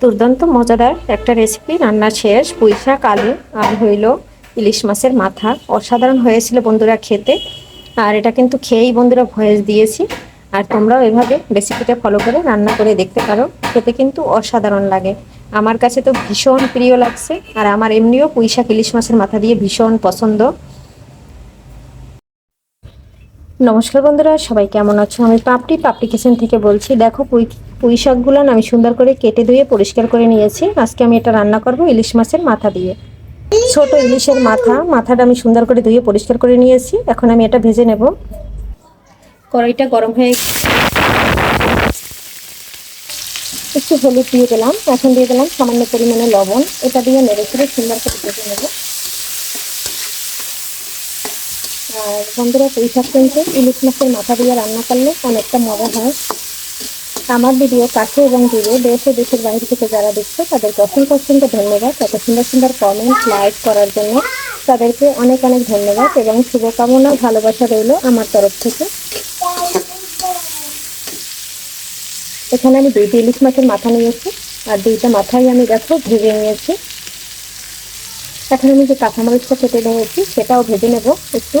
দুর্দান্ত, মজাদার একটা রেসিপি রান্না শেষ পুঁই শাক আলু, আর হইল ইলিশ মাছের মাথা। অসাধারণ হয়েছিল বন্ধুরা খেতে, আর এটা কিন্তু খেয়েই বন্ধুরা ভয়েস দিয়েছি। আর তোমরাও এভাবে রেসিপিটা ফলো করে রান্না করে দেখতে পারো, খেতে কিন্তু অসাধারণ লাগে। আমার কাছে তো ভীষণ প্রিয় লাগছে, আর আমার এমনিও পুঁই শাক ইলিশ মাছের মাথা দিয়ে ভীষণ পছন্দ। নমস্কার বন্ধুরা, সবাই কেমন আছো? আমি পাপড়ি পাপড়ি কিচেন থেকে বলছি। দেখো, পুঁই পুঁই শাকগুলো আমি সুন্দর করে কেটে ধুয়ে পরিষ্কার করে নিয়েছি। আজকে আমি এটা রান্না করব ইলিশ মাছের মাথা দিয়ে। ছোট ইলিশের মাথা, মাথাটা আমি সুন্দর করে ধুয়ে পরিষ্কার করে নিয়েছি। এখন আমি এটা ভেজে নেব। কড়াইটা গরম হয়ে একটু হলুদ দিয়ে দিলাম। এখন দিয়ে দিলাম সামান্য পরিমাণে লবণ। এটা দিয়ে নেড়ে ফেলে সুন্দর করে ভেজে নেব। আর বন্ধুরা পুঁই কিন্তু ইলিশ মাছের মাথা দিয়ে রান্না করলে অনেকটা মজা হয়। আমার ভিডিও কাছে এবং দূরে দেশ দেশের বাইরে থেকে যারা দেখছে, তাদেরকে অসংখ্য অসংখ্য ধন্যবাদ। এত সুন্দর সুন্দর কমেন্ট লাইক করার জন্য তাদেরকে অনেক অনেক ধন্যবাদ এবং শুভকামনা, ভালোবাসা রইল আমার তরফ থেকে। এখানে আমি দুইটি ইলিশ মাছের মাথা নিয়েছি, আর দুইটা মাথাই আমি দেখো ভেজে নিয়েছি। এখন আমি যে কাঁচামরিচটা কেটে নিয়েছি, সেটাও ভেজে নেব একটু।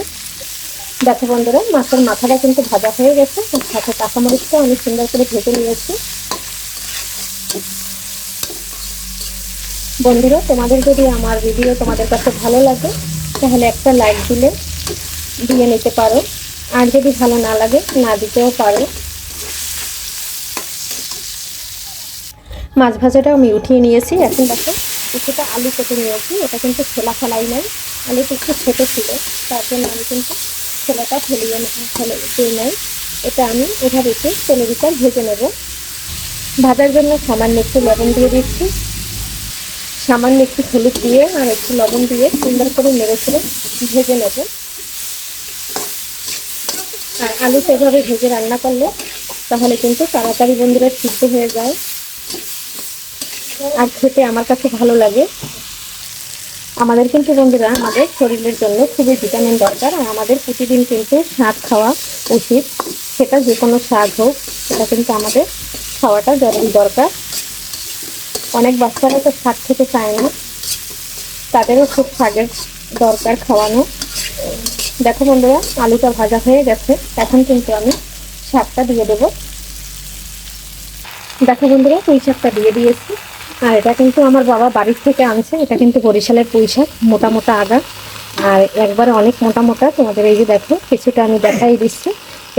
দেখো বন্ধুরা, মাছের মাথাটা কিন্তু ভাজা হয়ে গেছে। সাথে কাঁচামরিচটাও আমি সুন্দর করে ভেজে নিয়েছি। বন্ধুরা, তোমাদের যদি আমার ভিডিও তোমাদের কাছে ভালো লাগে, তাহলে একটা লাইক দিলে দিয়ে নিতে পারো। আর যদি ভালো না লাগে, না দিতেও পারো। মাছ ভাজাটা আমি উঠিয়ে নিয়েছি। এখন দেখো কিছুটা আলু কেটে নিয়েছি। এটা কিন্তু ছোলা ফেলাই নাই। আলুটা একটু ছোটো ছিল, তার জন্য আমি কিন্তু ছোলাটা ফেলিয়ে ফেলে নেই। এটা আমি এভাবে একটু তেলের ভিতর ভেজে নেব। ভাজার জন্য সামান্য একটু লবণ দিয়ে দিচ্ছি। সামান্য একটু হলুদ দিয়ে আর একটু লবণ দিয়ে সুন্দর করে নেড়ে ভেজে নেব। আর আলুটা এভাবে ভেজে রান্না করলে তাহলে কিন্তু তাড়াতাড়ি বন্ধুরা সিদ্ধ হয়ে যায়। আর খেতে আমার কাছে ভালো লাগে। আমাদের কিন্তু বন্ধুরা, আমাদের শরীরের জন্য খুবই ভিটামিন দরকার আর আমাদের প্রতিদিন কিন্তু শাক খাওয়া উচিত। সেটা যে কোনো শাক হোক, সেটা কিন্তু আমাদের খাওয়াটা জরুরি দরকার। অনেক বাচ্চারা তো শাক খেতে চায় না। তাদেরও খুব শাকের দরকার খাওয়ানো। দেখো বন্ধুরা, আলুটা ভাজা হয়ে গেছে। এখন কিন্তু আমি শাকটা দিয়ে দেবো। দেখো বন্ধুরা পুঁই শাকটা দিয়ে দিয়েছি। আর এটা কিন্তু আমার বাবা বাড়ির থেকে আনছে এটা কিন্তু বরিশালের পুঁই শাক মোটা মোটা আগা আর একবারে অনেক মোটা মোটা, তোমাদের এই যে দেখো, কিছুটা আমি দেখাই দিচ্ছি।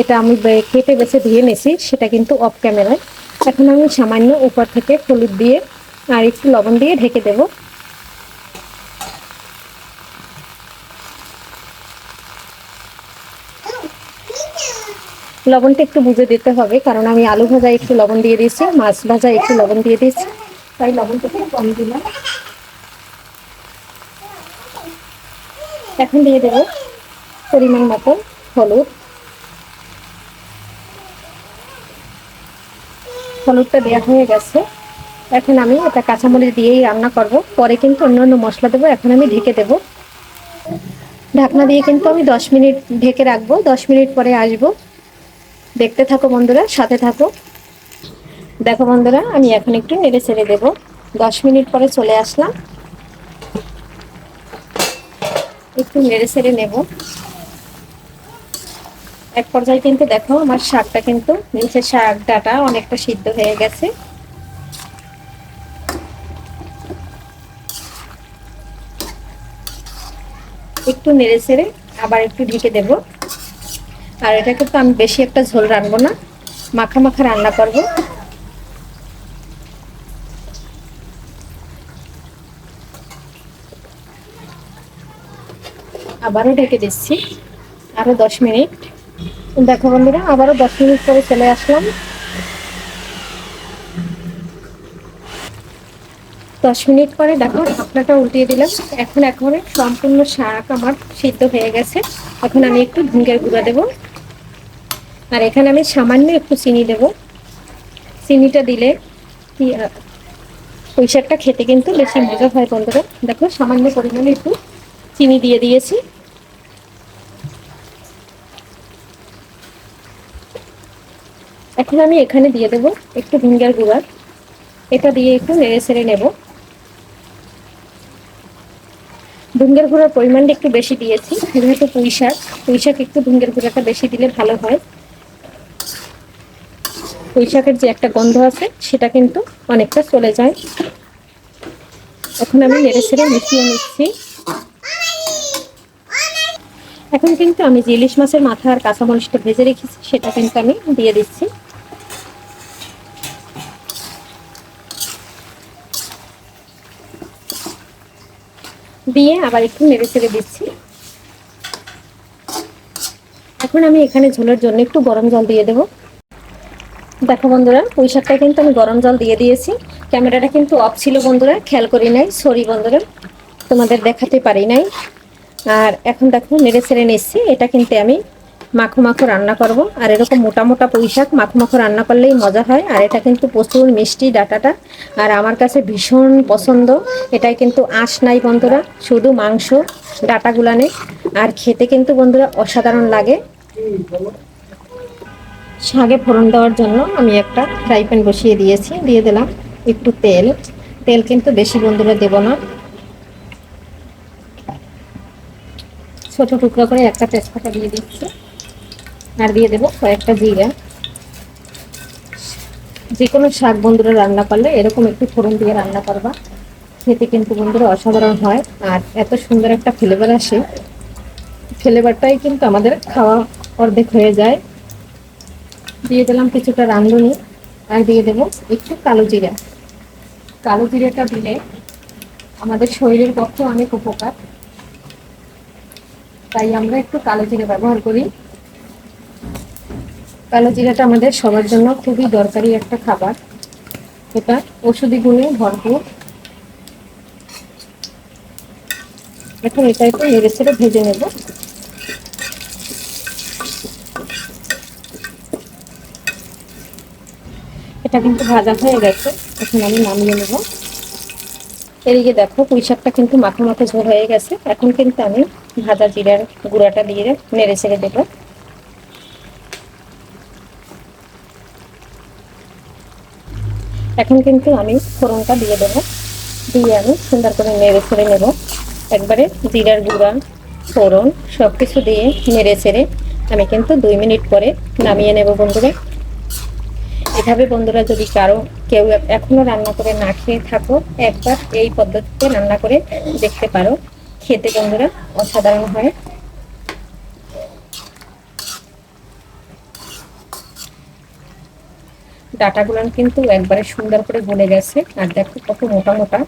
এটা আমি কেটে বেছে ধুয়ে নিয়েছি, সেটা কিন্তু অফ ক্যামেরায় এখন আমি সামান্য উপর থেকে হলুদ দিয়ে আর একটু লবণ দিয়ে ঢেকে দেব। লবণটা একটু বুঝে দিতে হবে, কারণ আমি আলু ভাজা একটু লবণ দিয়ে দিয়েছি, মাছ ভাজা একটু লবণ দিয়ে দিয়েছি। তাই লবণটা একটু কম দিলাম। এখন দিয়ে দেবো পরিমাণ মতো হলুদ। হলুদটা দেওয়া হয়ে গেছে। এখন আমি এটা কাঁচামরিচ দিয়েই রান্না করব। পরে কিন্তু অন্য অন্য মশলা দেবো। এখন আমি ঢেকে দেব। ঢাকনা দিয়ে কিন্তু আমি দশ মিনিট ঢেকে রাখব। দশ মিনিট পরে আসব। দেখতে থাকো বন্ধুরা, সাথে থাকো। দেখো বন্ধুরা, আমি এখন একটু নেড়ে ছেড়ে দেবো। দশ মিনিট পরে চলে আসলাম। একটু নেড়ে ছেড়ে নেব। এক পর্যায়ে কিন্তু দেখো, আমার শাকটা কিন্তু নিচের শাক ডাটা, অনেকটা সিদ্ধ হয়ে গেছে। একটু নেড়ে ছেড়ে আবার একটু ঢেকে দেব। আর এটা কিন্তু আমি বেশি একটা ঝোল রাখব না, মাখা মাখা রান্না করব। আবারও ঢেকে দিচ্ছি। আরও দশ মিনিট। দেখো বন্ধুরা, আবারও দশ মিনিট পরে চলে আসলাম। দশ মিনিট পরে দেখো, ঢাকনাটা উল্টিয়ে দিলাম। এখন এখন সম্পূর্ণ শাক আমার সিদ্ধ হয়ে গেছে। এখন আমি একটু ভুঙ্গের গুঁড়া দেব। আর এখানে আমি সামান্য একটু চিনি দেব। চিনিটা দিলে পুঁই শাকটা খেতে কিন্তু বেশি মজা হয় বন্ধুরা। দেখো, সামান্য পরিমাণে একটু চিনি দিয়ে দিয়েছি। এখন আমি এখানে দিয়ে দেব একটু ভিঙ্গার গুঁড়া। এটা দিয়ে একটু নেড়ে ছেড়ে নেব। ভুঙ্গের গুঁড়ার পরিমাণটা একটু বেশি দিয়েছি। যেহেতু পুঁই শাক পুঁই শাক একটু ভুঙ্গের গুঁড়াটা বেশি দিলে ভালো হয়। পুঁই শাকের যে একটা গন্ধ আছে, সেটা কিন্তু অনেকটা চলে যায়। এখন আমি নেড়ে ছেড়ে মিশিয়ে নিচ্ছি। এখন কিন্তু আমি যে ইলিশ মাছের মাথা আর কাঁচামরিচটা ভেজে রেখেছি, সেটা কিন্তু আমি দিয়ে দিচ্ছি। দিয়ে আবার একটু নেড়ে ছেড়ে দিচ্ছি। এখন আমি এখানে ঝোলের জন্য একটু গরম জল দিয়ে দেবো। দেখো বন্ধুরা, পুঁই শাকটা কিন্তু আমি গরম জল দিয়ে দিয়েছি। ক্যামেরাটা কিন্তু অফ ছিল বন্ধুরা, খেয়াল করি নাই, সরি বন্ধুরা, তোমাদের দেখাতে পারি নাই। আর এখন দেখো, নেড়ে ছেড়ে নিচ্ছি। এটা কিন্তু আমি মাখো মাখো রান্না করব। আর এরকম মোটা মোটা পুঁই শাক মাখো মাখো রান্না করলেই মজা হয়। আর এটা কিন্তু প্রচুর মিষ্টি ডাটাটা। আর আমার কাছে ভীষণ পছন্দ। এটাই কিন্তু আঁশ নাই বন্ধুরা, শুধু মাংস, ডাটাগুলো নেই। আর খেতে কিন্তু বন্ধুরা অসাধারণ লাগে। শাকে ফোড়ন দেওয়ার জন্য আমি একটা ফ্রাই প্যান বসিয়ে দিয়েছি। দিয়ে দিলাম একটু তেল। তেল কিন্তু বেশি বন্ধুরা দেব না। ছোট টুকরো করে একটা তেজপাতা দিয়ে দিচ্ছি। আর দিয়ে দেবো কয়েকটা জিরা। যে কোনো শাক বন্ধুরা রান্না করলে এরকম একটু ফোড়ন দিয়ে রান্না করবা। খেতে কিন্তু বন্ধুরা অসাধারণ হয়। আর এত সুন্দর একটা ফ্লেভার আসে। ফ্লেভারটাই কিন্তু আমাদের খাওয়া অর্ধেক হয়ে যায়। দিয়ে দিলাম কিছুটা রাঁধুনি। আর দিয়ে দেবো একটু কালো জিরা। কালো জিরাটা দিলে আমাদের শরীরের পক্ষে অনেক উপকার। তাই আমরা একটু কালো জিরা ব্যবহার করি। কালো জিরাটা আমাদের সবার জন্য খুবই দরকারি একটা খাবার। এটা ওষুধি গুণে ভরপুর। এখন এটা একটু নেড়ে ছেড়ে ভেজে নেব। এটা কিন্তু ভাজা হয়ে গেছে, এখন আমি নামিয়ে নেব। এদিকে দেখো পুঁই শাকটা কিন্তু মাখো মাখো ঝোল হয়ে গেছে। এখন কিন্তু আমি ভাজা জিরার গুঁড়াটা দিয়ে নেড়ে ছেড়ে দেবো। এখন কিন্তু আমি ফোড়নটা দিয়ে দেবো। দিয়ে আমি সুন্দর করে নেড়ে ছেড়ে নেব। একবারে জিরার গুঁড়া, ফোড়ন সব কিছু দিয়ে নেড়ে ছেড়ে আমি কিন্তু দুই মিনিট পরে নামিয়ে নেব বন্ধুরা। এভাবে বন্ধুরা যদি কারও কেউ এখনও রান্না করে না খেয়ে থাকো, একবার এই পদ্ধতিতে রান্না করে দেখতে পারো। খেতে বন্ধুরা, অসাধারণ হয়। ডাটাগুলো কিন্তু একবারে সুন্দর করে গলে গেছে, আর দেখো কত মোটা মোটা।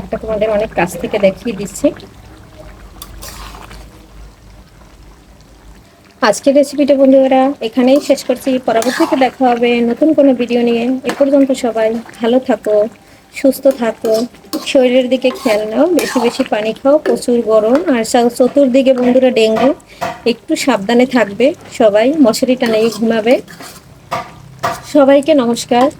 একটা তোমাদের অনেক কাছ থেকে দেখিয়ে দিচ্ছি। আজকের রেসিপিটা বন্ধুরা এখানেই শেষ করছি। পরবর্তীতে দেখা হবে নতুন কোনো ভিডিও নিয়ে। এ পর্যন্ত সবাই ভালো থাকো। সুস্থ থাকো। শরীরের দিকে খেয়াল নাও, বেশি বেশি পানি খাও, প্রচুর গরম। আর চতুর্দিকে বন্ধুরা ডেঙ্গু, একটু সাবধানে থাকবে সবাই, মশারি টানিয়ে ঘুমাবে। সবাইকে নমস্কার।